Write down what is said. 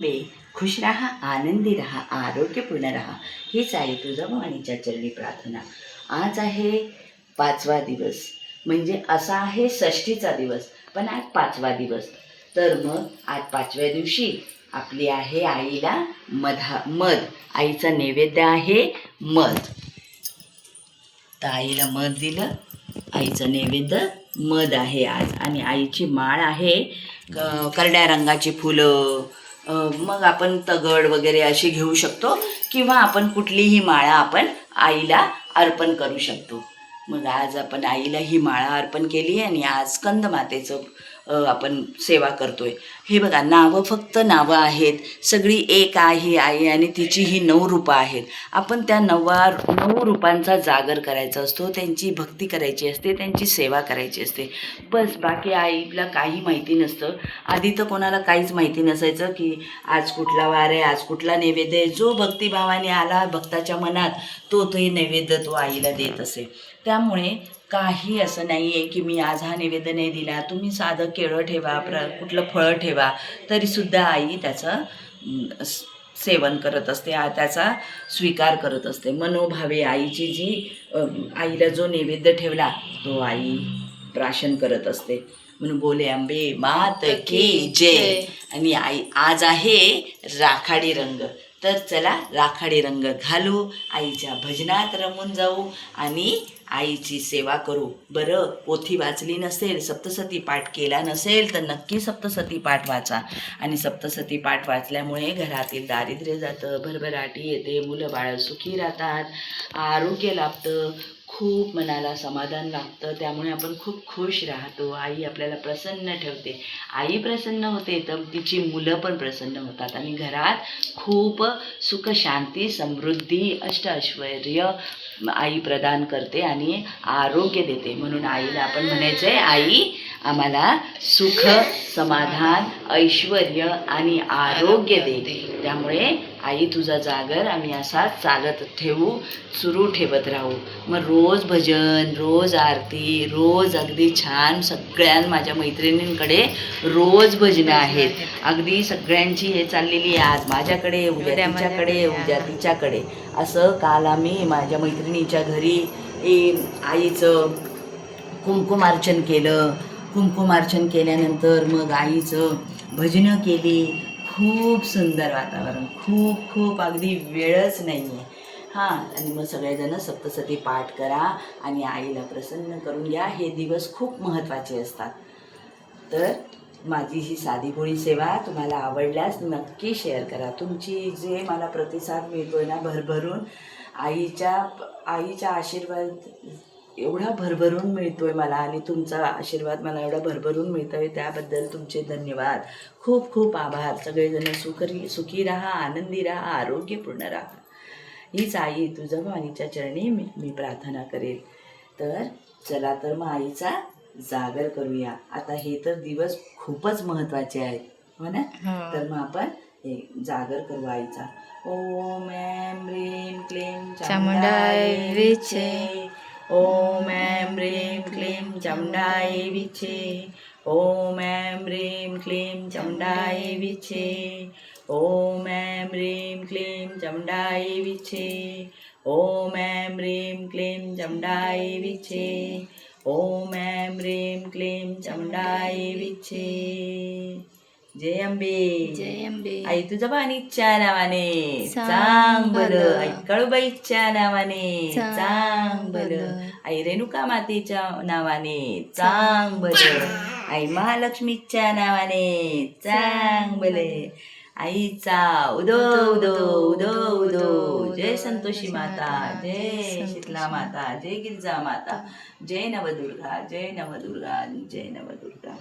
बे खुश राहा आनंदी राहा आरोग्यपूर्ण राहा. हीच आहे तुझं भवानीच्या चरणी प्रार्थना. आज आहे पाचवा दिवस. म्हणजे असा आहे षष्टीचा दिवस पण आज पाचवा दिवस. तर मग आज पाचव्या दिवशी आपली आहे आईला मधा मध. आईचा नैवेद्य आहे मध. तर आईला मध दिलं. आईचं नैवेद्य मध आहे आज. आणि आईची माळ आहे करड्या रंगाची फुलं मग आपण तगड वगैरे अशी घेऊ शकतो किंवा आपण कुठलीही माळा आपण आईला अर्पण करू शकतो. मग आज आपण आईला ही माळा अर्पण केली आणि आज कंद मातेचं आपण सेवा करतोय. हे बघा नावं फक्त नावं आहेत. सगळी एक आहे आई आणि तिची ही नऊ रूपं आहेत. आपण त्या नवा नऊ रूपांचा जागर करायचा असतो त्यांची भक्ती करायची असते त्यांची सेवा करायची असते. बस बाकी आईला काही माहिती नसतं. आधी तर कोणाला काहीच माहिती नसायचं की आज कुठला वार आहे आज कुठला नैवेद्य आहे. जो भक्तिभावाने आला भक्ताच्या मनात तो ते नैवेद्य तो आईला देत असे. त्यामुळे काही असं नाही आहे की मी आज हा नैवेद्य नाही दिला. तुम्ही साधं केळं ठेवा प्र कुठलं फळं ठेवा तरीसुद्धा आई त्याचं सेवन करत असते त्याचा स्वीकार करत असते. मनोभावे आईची जी आईला जो नैवेद्य ठेवला तो आई प्राशन करत असते. म्हणून बोले आंबे मात की जय. आणि आई आज आहे राखाडी रंग. तर चला राखाडी रंग घालू आईच्या भजनात रमून जाऊ आणि आईची सेवा करू. बरं पोथी वाचली नसेल सप्तसती पाठ केला नसेल तर नक्की सप्तसती पाठ वाचा. आणि सप्तसती पाठ वाचल्यामुळे घरातील दारिद्र्य जातं भरभराटी येते मुलं बाळं सुखी राहतात आरोग्य लाभतं खूप मनाला समाधान लागतं त्यामुळे आपण खूप खुश राहतो. आई आपल्याला प्रसन्न ठेवते. आई प्रसन्न होते तर तिची मुलं पण प्रसन्न होतात. आणि घरात खूप सुख शांती समृद्धी अष्टऐश्वर्य आई प्रदान करते आणि आरोग्य देते. म्हणून आईला आपण म्हणायचं आहे आई आम्हाला सुख समाधान ऐश्वर आणि आरोग्य दे. त्यामुळे आई तुझा जागर. आम्ही असा चालत ठेवू सुरू ठेवत राहू. मग रोज भजन रोज आरती रोज अगदी छान सगळ्या माझ्या मैत्रिणींकडे रोज भजनं आहेत. अगदी सगळ्यांची हे चाललेली आहे. आज माझ्याकडे उद्या तिच्याकडे उद्या तिच्याकडे. असं काल आम्ही माझ्या मैत्रिणीच्या घरी आईचं कुंकुमार्चन केलं. कुंकुमार्चन केल्यानंतर मग आईचं भजनं केली. खूप सुंदर वातावरण. खूप खूप अगदी वेळच नाही आहे हां आणि मग सगळेजण सप्तसती पाठ करा आणि आईला प्रसन्न करून घ्या. हे दिवस खूप महत्त्वाचे असतात. तर माझी ही साधी भोळी सेवा तुम्हाला आवडल्यास नक्की शेअर करा. तुमची जे मला प्रतिसाद मिळतोय ना भरभरून आईच्या आईचा आशीर्वाद एवढा भरभरून मिळतो आहे मला आणि तुमचा आशीर्वाद मला एवढा भरभरून मिळतो आहे त्याबद्दल तुमचे धन्यवाद. खूप खूप आभार. सगळेजण सुखरी सुखी राहा आनंदी राहा आरोग्यपूर्ण राहा. हीच आई तुझं भवानीच्या चरणी मी मी प्रार्थना करेल. तर चला तर मग आईचा जागर करूया. आता हे तर दिवस खूपच महत्त्वाचे आहेत हो ना? तर मग आपण हे जागर करू आईचा. ओम ऐं ह्रीं क्लीं चामुंडाय विचे. ओम ऐं ह्रीं क्लीं चामुंडाय विचे ओम ऐं ह्रीं क्लीं चामुंडाय विचे ओम ऐं ह्रीं क्लीं चामुंडाय विचे ओम ऐं ह्रीं क्लीं चामुंडाय विचे ओम ऐं ह्रीं क्लीं चामुंडाय विचे जय अंबे जय अंबे आई तुझं पाणीच्या नावाने चांग चांग बरं बरं. आई कळूबाईच्या नावाने चांग चांग बरं बरं. आई रेणुका मातेच्या नावाने चांग बरं आई महालक्ष्मीच्या नावाने चांग बले आईचा उदो उदो उदो उदो जय संतोषी माता जय शीतला माता जय गिरजा माता. जय नवदुर्गा जय नवदुर्गा जय नवदुर्गा.